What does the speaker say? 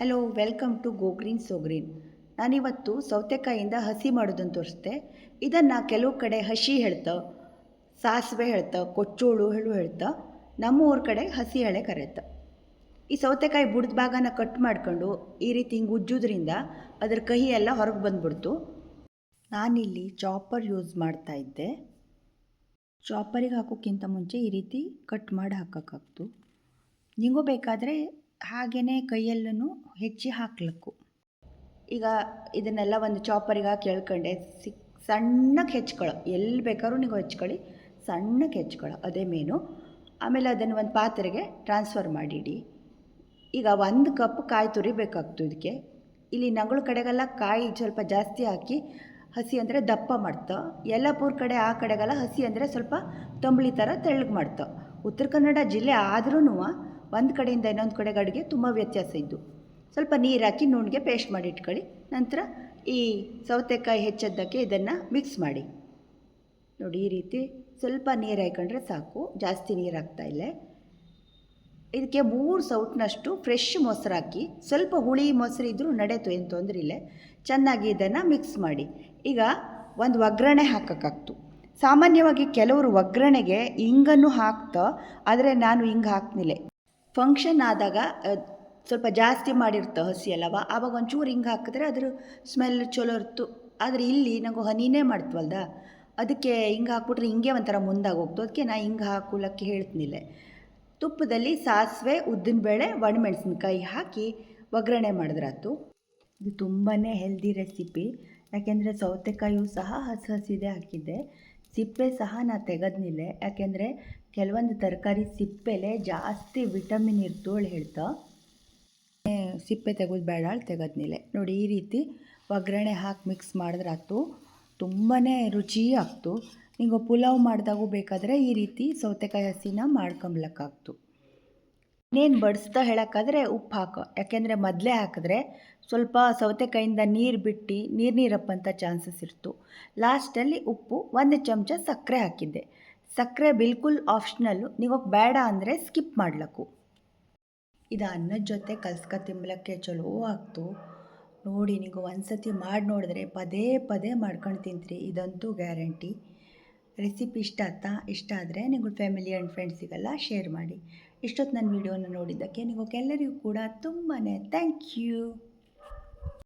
Hello welcome to go green so green ನಾನಿವತ್ತು ಸೌತೆಕಾಯಿಯಿಂದ ಹಸಿ ಮಾಡೋದನ್ನು ತೋರಿಸ್ದೆ ಇದನ್ನು ಕೆಲವು ಕಡೆ ಹಸಿ ಹೇಳ್ತ, ಸಾಸಿವೆ ಹೇಳ್ತ, ಕೊಚ್ಚೋಳು ಹೇಳು ಹೇಳ್ತ ನಮ್ಮ ಊರ ಕಡೆ ಹಸಿ ಎಳೆ ಕರೆತ. ಈ ಸೌತೆಕಾಯಿ ಬುಡದ ಭಾಗನ ಕಟ್ ಮಾಡ್ಕೊಂಡು ಈ ರೀತಿ ಹಿಂಗೆ ಉಜ್ಜೋದ್ರಿಂದ ಅದರ ಕಹಿ ಎಲ್ಲ ಹೊರಗೆ ಬಂದ್ಬಿಡ್ತು. ನಾನಿಲ್ಲಿ ಚಾಪರ್ ಯೂಸ್ ಮಾಡ್ತಾ ಇದ್ದೆ. ಚಾಪರಿಗೆ ಹಾಕೋಕ್ಕಿಂತ ಮುಂಚೆ ಈ ರೀತಿ ಕಟ್ ಮಾಡಿ ಹಾಕೋಕ್ಕಾಗ್ತು. ನಿಮಗೂ ಬೇಕಾದರೆ ಹಾಗೇ ಕೈಯಲ್ಲೂ ಹೆಚ್ಚಿ ಹಾಕ್ಲಕ್ಕು. ಈಗ ಇದನ್ನೆಲ್ಲ ಒಂದು ಚಾಪರಿಗೆ ಹಾಕಿ ಎಳ್ಕೊಂಡೆ ಸಿಕ್ ಸಣ್ಣಕ್ಕೆ ಹೆಚ್ಕೊಳ್ಳೋ ಎಲ್ಲಿ ಬೇಕಾದ್ರೂ ನೀವು ಹೆಚ್ಕೊಳ್ಳಿ ಸಣ್ಣಕ್ಕೆ ಹೆಚ್ಕೊಳ್ಳೋ ಅದೇ ಮೇನು. ಆಮೇಲೆ ಅದನ್ನು ಒಂದು ಪಾತ್ರೆಗೆ ಟ್ರಾನ್ಸ್ಫರ್ ಮಾಡಿಡಿ. ಈಗ ಒಂದು ಕಪ್ ಕಾಯಿ ತುರಿ ಬೇಕಾಗ್ತು ಇದಕ್ಕೆ ಇಲ್ಲಿ ನಗಳ ಕಡೆಗೆಲ್ಲ ಕಾಯಿ ಸ್ವಲ್ಪ ಜಾಸ್ತಿ ಹಾಕಿ ಹಸಿ ಅಂದರೆ ದಪ್ಪ ಮಾಡ್ತಾ. ಯಲ್ಲಾಪುರ ಕಡೆ, ಆ ಕಡೆಗೆಲ್ಲ ಹಸಿ ಅಂದರೆ ಸ್ವಲ್ಪ ತಂಬಳಿ ಥರ ತೆಳ್ಳಗೆ ಮಾಡ್ತಾ. ಉತ್ತರ ಕನ್ನಡ ಜಿಲ್ಲೆ ಆದ್ರೂ ಒಂದು ಕಡೆಯಿಂದ ಇನ್ನೊಂದು ಕಡೆಗೆ ಅಡುಗೆ ತುಂಬ ವ್ಯತ್ಯಾಸ ಇದ್ದು. ಸ್ವಲ್ಪ ನೀರು ಹಾಕಿ ನುಣ್ಣಗೆ ಪೇಸ್ಟ್ ಮಾಡಿ ಇಟ್ಕೊಳ್ಳಿ. ನಂತರ ಈ ಸೌತೆಕಾಯಿ ಹೆಚ್ಚದ್ದಕ್ಕೆ ಇದನ್ನು ಮಿಕ್ಸ್ ಮಾಡಿ. ನೋಡಿ, ಈ ರೀತಿ ಸ್ವಲ್ಪ ನೀರು ಹಾಕೊಂಡ್ರೆ ಸಾಕು. ಜಾಸ್ತಿ ನೀರು ಹಾಕ್ತಾ ಇಲ್ಲ. ಇದಕ್ಕೆ ಮೂರು ಸೌಟ್ನಷ್ಟು ಫ್ರೆಶ್ ಮೊಸರು ಹಾಕಿ. ಸ್ವಲ್ಪ ಹುಳಿ ಮೊಸರು ಇದ್ದರೂ ನಡೆಯಿತು ಏನು ತೊಂದರೆ ಇಲ್ಲ. ಚೆನ್ನಾಗಿ ಇದನ್ನು ಮಿಕ್ಸ್ ಮಾಡಿ. ಈಗ ಒಂದು ಒಗ್ಗರಣೆ ಹಾಕೋಕ್ಕಾಗ್ತು. ಸಾಮಾನ್ಯವಾಗಿ ಕೆಲವರು ಒಗ್ಗರಣೆಗೆ ಹಿಂಗನ್ನು ಹಾಕ್ತಾ, ಆದರೆ ನಾನು ಹಿಂಗೆ ಹಾಕ್ನಿಲ್ಲ ಫಂಕ್ಷನ್ ಆದಾಗ ಸ್ವಲ್ಪ ಜಾಸ್ತಿ ಮಾಡಿರ್ತ ಹಸಿ ಅಲ್ಲವ? ಆವಾಗ ಒಂಚೂರು ಹಿಂಗೆ ಹಾಕಿದ್ರೆ ಅದ್ರ ಸ್ಮೆಲ್ ಚಲೋ ಇರ್ತು. ಆದರೆ ಇಲ್ಲಿ ನಂಗೆ ಹನಿನೇ ಮಾಡ್ತವಲ್ದ? ಅದಕ್ಕೆ ಹಿಂಗೆ ಹಾಕ್ಬಿಟ್ರೆ ಹಿಂಗೆ ಒಂಥರ ಮುಂದಾಗಿ ಹೋಗ್ತು ಅದಕ್ಕೆ ನಾ ಹಿಂಗೆ ಹಾಕೊಳ್ಳೋಕ್ಕೆ ಹೇಳ್ತೀನಿಲ್ಲೇ. ತುಪ್ಪದಲ್ಲಿ ಸಾಸಿವೆ, ಉದ್ದಿನಬೇಳೆ, ಒಣಮೆಣಸಿನ್ಕಾಯಿ ಹಾಕಿ ಒಗ್ಗರಣೆ ಮಾಡಿದ್ರಾತು ಇದು ತುಂಬಾ ಹೆಲ್ದಿ ರೆಸಿಪಿ ಯಾಕೆಂದರೆ ಸೌತೆಕಾಯಿಯು ಸಹ ಹಸಿ ಹಸಿದೆ ಹಾಕಿದ್ದೆ. ಸಿಪ್ಪೆ ಸಹ ನಾ ತೆಗೆದ್ನಿಲ್ಲೆ. ಯಾಕೆಂದರೆ ಕೆಲವೊಂದು ತರಕಾರಿ ಸಿಪ್ಪೆಲೆ ಜಾಸ್ತಿ ವಿಟಮಿನ್ ಇರ್ತೋಳು ಹೇಳ್ತಾ. ಸಿಪ್ಪೆ ತೆಗೆದು ಬೇಡ ತೆಗೆದ್ಮೇಲೆ ನೋಡಿ, ಈ ರೀತಿ ಒಗ್ಗರಣೆ ಹಾಕಿ ಮಿಕ್ಸ್ ಮಾಡಿದ್ರೆ ಆಯ್ತು ತುಂಬಾ ರುಚಿ ಆಗ್ತು ನೀವು ಪುಲಾವ್ ಮಾಡಿದಾಗೂ ಬೇಕಾದರೆ ಈ ರೀತಿ ಸೌತೆಕಾಯಿ ಹಸಿನ ಮಾಡ್ಕೊಂಬ್ಲಕ್ಕಾಗ್ತು. ಇನ್ನೇನು ಬಡಿಸ್ತಾ ಹೇಳೋಕ್ಕಾದ್ರೆ ಉಪ್ಪು ಹಾಕೋ. ಯಾಕೆಂದರೆ ಮೊದಲೇ ಹಾಕಿದ್ರೆ ಸ್ವಲ್ಪ ಸೌತೆಕಾಯಿಂದ ನೀರು ಬಿಟ್ಟು ನೀರು ನೀರಪ್ಪಂಥ ಚಾನ್ಸಸ್ ಇರ್ತು. ಲಾಸ್ಟಲ್ಲಿ ಉಪ್ಪು ಒಂದು ಚಮಚ ಸಕ್ಕರೆ ಹಾಕಿದ್ದೆ. ಸಕ್ಕರೆ ಬಿಲ್ಕುಲ್ ಆಪ್ಷನಲ್ಲು ನೀವು ಬೇಡ ಅಂದರೆ ಸ್ಕಿಪ್ ಮಾಡ್ಲಕ್ಕು. ಇದು ಅನ್ನದ ಜೊತೆ ಕಲ್ಸ್ಕ ತಿಂಬಲಕ್ಕೆ ಚಲೋ ಆಗ್ತು. ನೋಡಿ ನೀವು ಒಂದ್ಸತಿ ಮಾಡಿ ನೋಡಿದ್ರೆ ಪದೇ ಪದೇ ಮಾಡ್ಕೊಂಡು ತಿಂತೀರಿ, ಇದಂತೂ ಗ್ಯಾರಂಟಿ. ರೆಸಿಪಿ ಇಷ್ಟ ಇಷ್ಟ ಆದರೆ ನೀವು ಫ್ಯಾಮಿಲಿ ಆ್ಯಂಡ್ ಫ್ರೆಂಡ್ಸಿಗೆಲ್ಲ ಶೇರ್ ಮಾಡಿ. ಇಷ್ಟೊತ್ತು ನನ್ನ ವಿಡಿಯೋನ ನೋಡಿದ್ದಕ್ಕೆ ನಿಮಗೆಲ್ಲರಿಗೂ ಕೂಡ ತುಂಬಾ ಥ್ಯಾಂಕ್ ಯು.